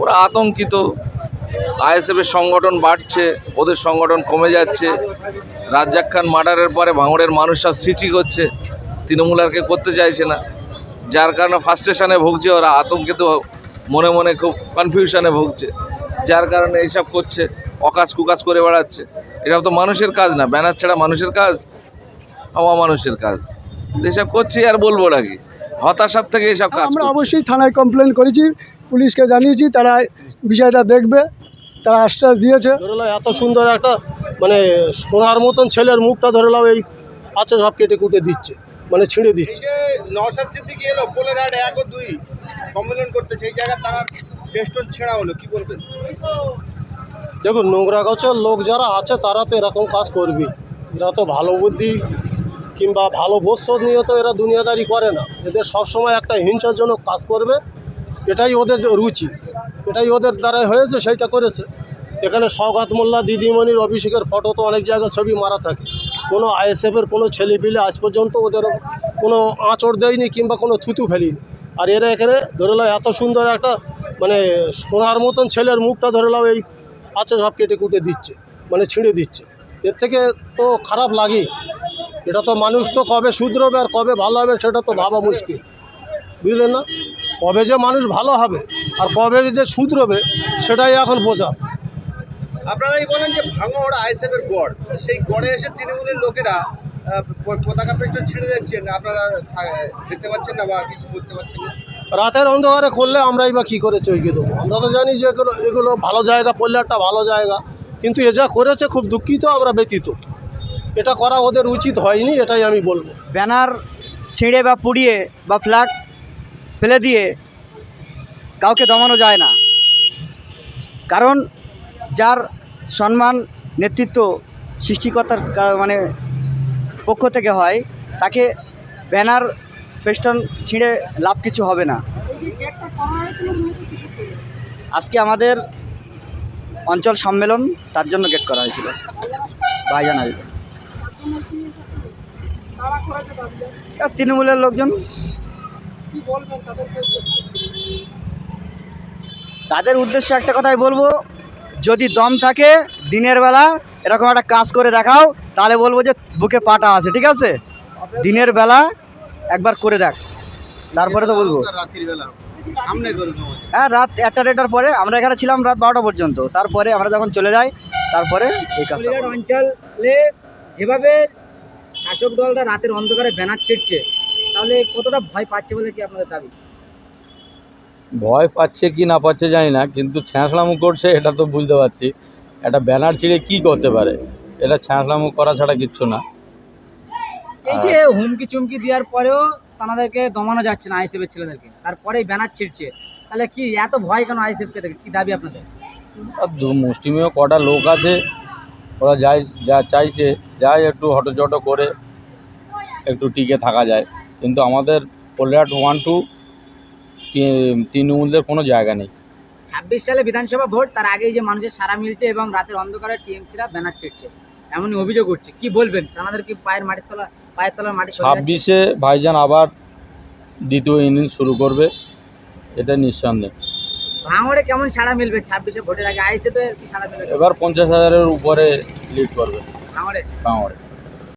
ওরা আতঙ্কিত। আইএসএফের সংগঠন বাড়ছে ওদের সংগঠন কমে যাচ্ছে। রাজ্জাক খান মার্ডারের পরে ভাঙড়ের মানুষ সব সিচি করছে। তৃণমূল আর কে করতে চাইছে না। যার কারণে ফার্স্টেশনে ভুগছে ওরা আতঙ্কিত মনে মনে খুব কনফিউশনে ভুগছে। যার কারণে এইসব করছে অকাজ কুকাজ করে বেড়াচ্ছে। এটা তো মানুষের কাজ না ব্যানার ছাড়া মানুষের কাজ অমানুষের কাজ। এসব করছি আর বলব নাকি? হতাশার থেকে এসব কাজ আমরা অবশ্যই থানায় কমপ্লেন করেছি। পুলিশকে জানিয়েছি তারা বিষয়টা দেখবে তারা আশ্বাস দিয়েছে। ধরে নাও এত সুন্দর একটা মানে সোনার মতন ছেলের মুখটা ধরে নাও এই আছে সব কেটে কুটে দিচ্ছে মানে ছিঁড়ে দিচ্ছে। যে সিদ্দিকি এলো পোলেরহাট এক ও দুই সম্মেলন করতে সেই জায়গায় তারা টেস্টন ছেঁড়া হলো কি বলবেন? দেখুন নোংরা গছের লোক যারা আছে তারা তো এরকম কাজ করবে। এরা তো ভালো বুদ্ধি কিংবা ভালো বস্ত্র নিয়ে তো এরা দুনিয়াদারি করে না। এদের সবসময় একটা হিংসাজনক কাজ করবে এটাই ওদের রুচি, এটাই ওদের দ্বারাই হয়েছে, সেইটা করেছে। এখানে সৌগাত মোল্লা, দিদিমণির অভিষেকের ফটো তো অনেক জায়গায় ছবি মারা থাকে। কোনো আইএসএফের কোনো ছেলে পিলে আজ পর্যন্ত ওদের কোনো আঁচড় দেয়নি কিংবা কোনো থুতু ফেলিনি। আর এরা এখানে ধরে নাও এত সুন্দর একটা মানে সোনার মতন ছেলের মুখটা ধরে নাও এই আছে সব কেটে কুটে দিচ্ছে মানে ছিঁড়ে দিচ্ছে। এর থেকে তো খারাপ লাগে এটা তো মানুষ তো কবে শুধরবে আর কবে ভালো হবে সেটা তো ভাবা মুশকিল। বুঝলেন না? কবে যে মানুষ ভালো হবে আর কবে যে শুধরবে সেটাই এখন বোঝা। আপনারাই বলেন যে ভাঙড় আইএসএফের গড় সেই গড়ে এসে তৃণমূলের লোকেরা পতাকা পেস্টন ছিঁড়ে যাচ্ছেন আপনারা দেখতে পাচ্ছেন না বা কিছু করতে পারছেন না? রাতের অন্ধকারে করলে আমরাই বা কী করে চৈকে দেবো? আমরা তো জানি যে এগুলো এগুলো ভালো জায়গা পড়লে একটা ভালো জায়গা। কিন্তু এ যা করেছে খুব দুঃখিত আমরা ব্যতীত। এটা করা ওদের উচিত হয়নি এটাই আমি বলব। ব্যানার ছিঁড়ে বা পুড়িয়ে বা ফ্ল্যাগ ফেলে দিয়ে কাউকে দমানো যায় না। কারণ যার সম্মান, নেতৃত্ব, সৃষ্টিকর্তার মানে পক্ষ থেকে হয়, তাকে ব্যানার, ফেস্টন ছিঁড়ে লাভ কিছু হবে না। আজকে আমাদের অঞ্চল সম্মেলন তার জন্য গেট করা হয়েছিল। ভাইজান তৃণমূলের লোকজন তাদের উদ্দেশ্যে একটা কথাই বলব যদি দম থাকে দিনের বেলা এরকম একটা কাজ করে দেখাও তাহলে বলব যে বুকে পাটা আছে ঠিক আছে? দিনের বেলা একবার করে দেখ তারপরে তো বলব। হ্যাঁ রাত একটা দেড়টার পরে আমরা এখানে ছিলাম রাত বারোটা পর্যন্ত তারপরে আমরা যখন চলে যাই তারপরে এই কাজটা অঞ্চলে যেভাবে শাসক দলটা রাতের অন্ধকারে ব্যানার ছিটছে তাহলে কতটা ভয় পাচ্ছে বলে কি আপনাদের দাবি? ভয় পাচ্ছে কি না পাচ্ছে জানি না কিন্তু ছ্যাঁচড়ামু করছে এটা তো বুঝতে পারছি। একটা ব্যানার ছিঁড়ে কি করতে পারে? এটা ছ্যাঁচড়ামু করা ছাড়া কিচ্ছু না। এই যে হুমকি চুমকি দেওয়ার পরেও তাদেরকে দমানো যাচ্ছে না আইসিএফের ছেলেদেরকে। তারপরেই ব্যানার ছিঁড়ছে। তাহলে কি এত ভয় কেন আইসিএফকে দেখে? কি দাবি আপনাদের? আর দু মুষ্টিমেয় কটা লোক আছে ওরা যাই যা চাইছে যাই একটু হটোচটো করে একটু টিকে থাকা যায়। কিন্তু আমাদের পলিহাট ওয়ান টু তৃণমূলদের কোনো জায়গা নেই। ছাব্বিশ সালে বিধানসভা ভোট তার আগেই যে মানুষের সারা মিলছে এবং রাতের অন্ধকারে টিএমসিরা ব্যানার ছিটছে এমনই অভিযোগ উঠছে। কি বলবেন? আমাদের কি পায়ের মাটির তলা পায়ের তলার মাটি ছাব্বিশে ভাইজান আবার দ্বিতীয় ইনিংস শুরু করবে এটা নিঃসন্দেহ। ভাঙড়ে কেমন সাড়া মিলবে? ছাব্বিশে ভোটের আগে আইসিএফের কি সাড়া মিলবে? এবার পঞ্চাশ হাজারের উপরে লিড করবে। ভাঙড়ে? কাঁওয়ারে